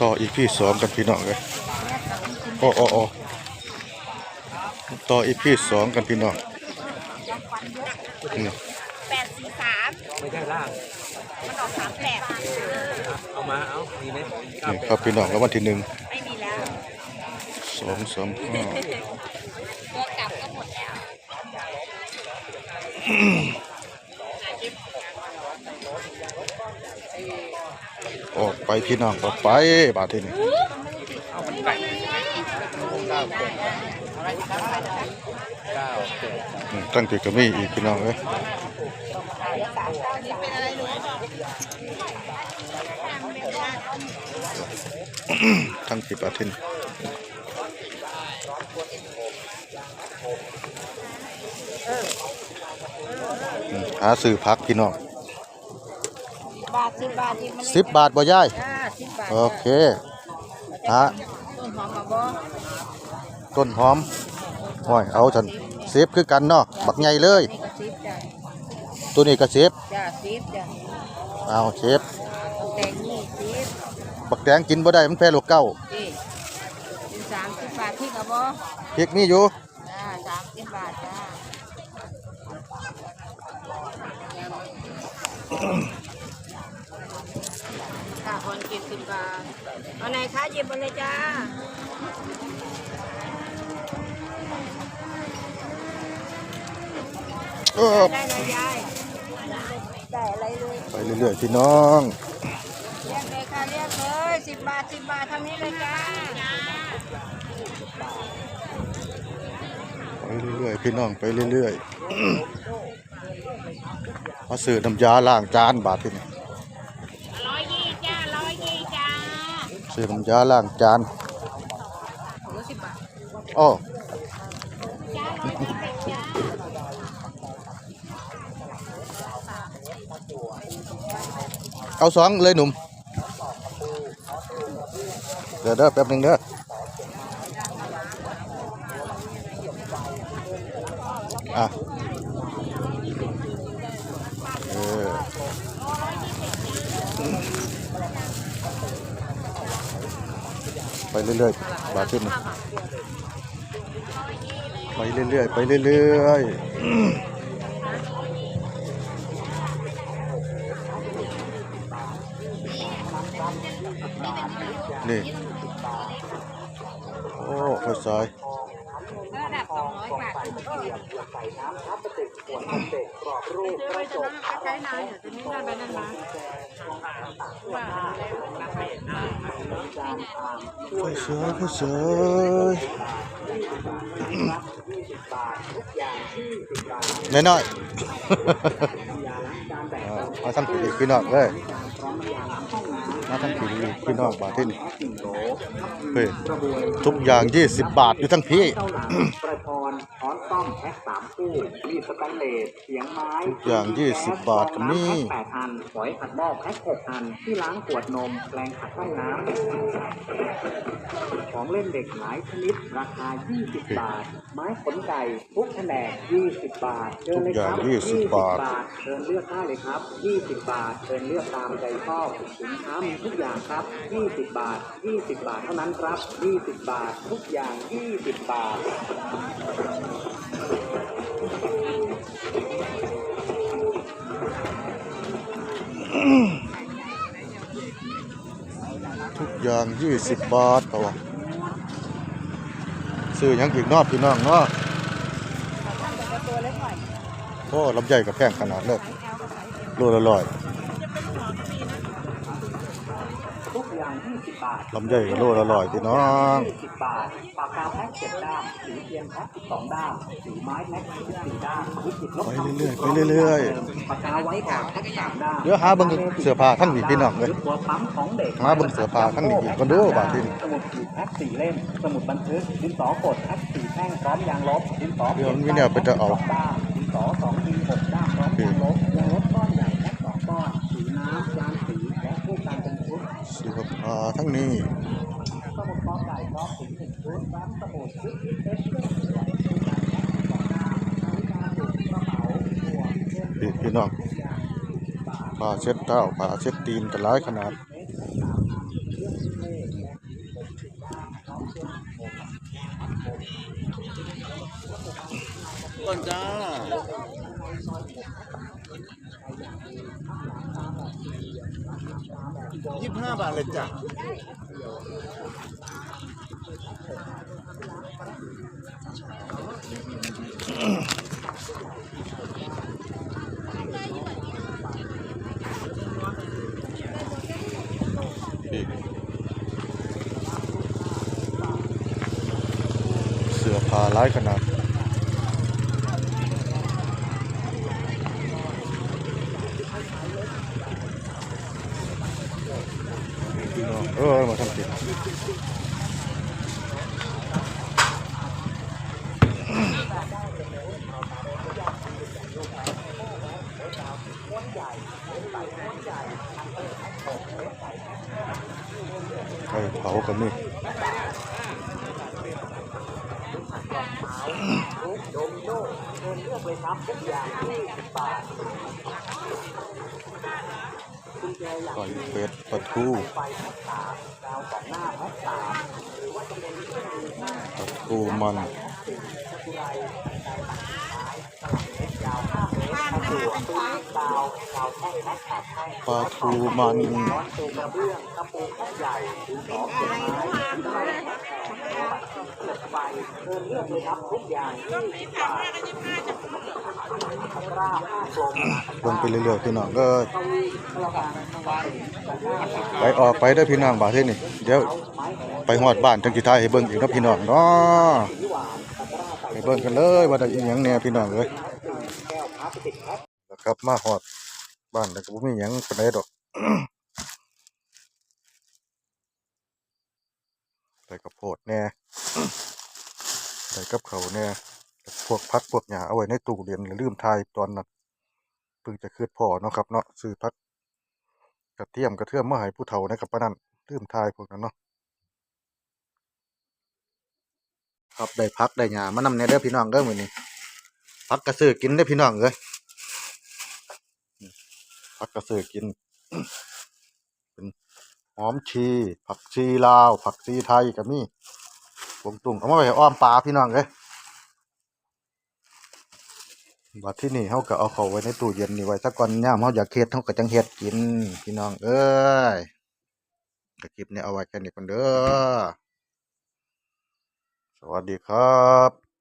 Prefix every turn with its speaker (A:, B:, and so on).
A: ต่ออีพีสองกันพี่น้องเลยโอ้โอ้โอ้ต่ออีพีสองกันพี่น้องนี่
B: แปดสี่สาม
C: ไม่ใช่ล่าง
B: มันออกสามแปด
C: เอามาเอามีไหม
A: นี่ครับพี่น้องแล้ววันที่หนึ่ง
B: ไม่มีแล้ว
A: สองสามห้า
B: ตัวกลับก็หมดแล้ว
A: ออกไปพี่น้องออกไปบาทที่นี่ตั้งแต่ก็มีอีกพี่น้องเลยตั้งที่บาทที่นี่หาซื้อพักพี่น้อง
B: สิบบาทที่มัน
A: สิบบาทบ่ย่าย
B: จ้าสิบบาท
A: โอเคฮะ
B: ต้นหอมมาบ่
A: ต้นหอมห้อยเอาฉันเซฟคือกันเนาะบักใหญ่เลย
B: นี่ก็สิบจ้า
A: ตัวนี้ก็เซฟ
B: จ้าสิบจ้า
A: เอาเซฟ
B: แตงนี่สิบ
A: บักแดงกินบ่ได้มันแพ้โรคเก้า
B: นี่เป็นสามสิบบาทที่กับบ่
A: พริกนี่อยู่
B: จ้าสามสิบบาทจ้า ค่ะคนกินสิบบาทเอาไหนคะหยิบมาเลยจ้า
A: เออ
B: ได้เลยยายได้อะไรเลย
A: ไปเรื่อยๆพี่น้อง
B: เรียกเลยค่ะเรียกเลยสิบบาทสิบบาททางนี้เลยจ้า
A: ไปเรื่อยๆพี่น้องไปเรื่อยๆมาซื้อน้ำยาล้างจานบาทที่นี่
B: ร้อยยี่จ้าร้อยยี่จ้า
A: ซื้อน้ำยาล้างจาน
B: ถุงละสิบบาท
A: อ้อเอาสองเลยหนุ่ม เดี๋ยวเด้อแป๊บนึงเด้ออะเออ ไปเรื่อยๆบาทขึ้นไปเรื่อยๆไปเรื่อยๆนี่โอ้ข้าวซอย
B: ระดับสองร้อยบาท ขึ้นมาเลยซื้อไปชนะก็ใช้นานอยู่จะไม่ได้ไปนั่นมาว่า
A: ข้าวซอยข้าวยน้อยๆอ่ามาทำผีพี่น้องเลยมาทำผีพี่น้องบาทที่นี่เฮ้ยทุกอย่างยี่สิบบาทอยู่ทั้งพี่
D: ประพรช้อนซ่อมแพ็ คสามคู่รีดสแตนเลสเสียงไม้
A: ทุกอย่าง20บาทก็มี
D: แปดอันฝอยขัดหม้อแพ็คหกอัน ที่ล้างขวดนมแปลงขัดห้องน้ำของเล่นเด็กหลายชนิด ราคา 20 บาท ไม้ขนไก่ทุกแผนก20 บาทเชิญเลยครับ
A: ทุกอย่าง20 บาท
D: เชิญเลือกได้เลยครับ 20 บาทเชิญเลือกตามใจชอบสินค้ามีทุกอย่างครับ 20 บาท 20 บาทเท่านั้นครับ 20 บาท ทุกอย่าง 20 บาท
A: ทุกอย่างยี่สิบบาทตัวซื้อยังอีกนอกพี่น้องเนาะโอ้ลำใหญ่กับแพงขนาดเลยโลละร้อย
D: ทุกอย่าง20บาท
A: ลำใหญ่กับโลละร้อยพี่น้อง
D: 20บาทปากกาแพ็ค7ด้ามสีเทียนแพ็ค12ด้ามสีไม้แพ็ค14ด้ามวิกฤตลบ
A: ไปเรื่อยๆไปเรื่อย
D: ปากกาไว้ก่อนแพ็ค3ด้าม
A: เดี๋ยวหาเบิ่งเสื้อผ้าทั้งนี้พี่น้องเลย
D: ชุดหัวปั๊มของเด็ก
A: หาเบิ่งเสื้อผ้าทั้งนี้อีกก็ดูบาทที่นี่
D: สมุดขีดแพ็ค4เล่มสมุดบันทึกดินสอกดแพ็ค4แท่งพร้อมยางลบดินสอ
A: เดี๋ยวมันมีแนวไปจะเอา
D: สองด้ามดินสอ2ที6ด้ การแพ็คสองด้ามนาฬิกาปลุกกระเป๋าหมวกเสื้อ
A: พี่พี่น้องผ้าเช็ดเท้าผ้าเช็ดตีนแต่หลายขนาด
D: เก่
A: อนจ้า ยี่สิบห้าบาทเลยจ้ะเสือผ้าหลายขนาด พี่น้องเออมาทำ ไข่เผากันนี่
D: โดมิโน่เชิญเลือกเลยครับทุกอย่าง20บาทกุญแจอย่าง
A: ไก่เป็ดปลาทู
D: ไฟแพ็คสามดาวสองหน้าแพ็คสามหรือว่าจะตูมัน
A: ปลาทูมัน
D: เดิ
A: น
D: ไม้ดินไม้แพ็คแข็งเลือกไฟเชิญเลือกเลยครับทุกอย่าง
A: ไปเรื่อยๆพี่น้องก็
D: ไป
A: ออกไปได้พี่น้องบาทที่นี่เดี๋ยว
D: ไป
A: ฮอดบ้านจังสิทายให้เบิ่งอีกนะพี่น้องเนาะ
D: สีหวานตะกร้าใส่
A: ไปเบิ่งกันเลยว่าได้อีหยังแน่พี่น้องเอ้ย
D: แก้วพลาสติกแพ็ค
A: แล้วกลับ มาฮอดบ้านแล้วก็บ่มีหยังปานใดดอกใส่กระโพดแน่ใส่กับเขาวแน่พวกพักพวกหญ้าเอาไว้ในตู้เรียนแล้วลืมทายตอนนั้นเพิ่งจะคืดพ่อเนาะครับเนาะซื้อพักกระเทียมกระเทียมมาให้ผู้เฒ่านะครับปานนั้นลืมทายพวกนั้นเนาะ ครับได้พักได้หญ้ามานำแน่เด้อพี่น้องเด้อมื้อนี้ พักกระซื้อกินเด้พี่น้องเอ้ยพักกระซื้อกิน เป็นหอมชี ผักชีลาว ผักชีไทยก็มีกวงตุ้งเอามาไว้ให้อ้อมปลาพี่น้องเอ้ยบัดที่นี่เฮาก็เอาเขาไว้ในตู้เย็นนี่ไว้ซะก่อนยามเฮาอยากเฮ็ดเฮาก็จังเฮ็ดกิน พี่น้อง เอ้ยก็คลิปนี้เอาไว้แค่นี้ก่อนเด้อ สวัสดีครับ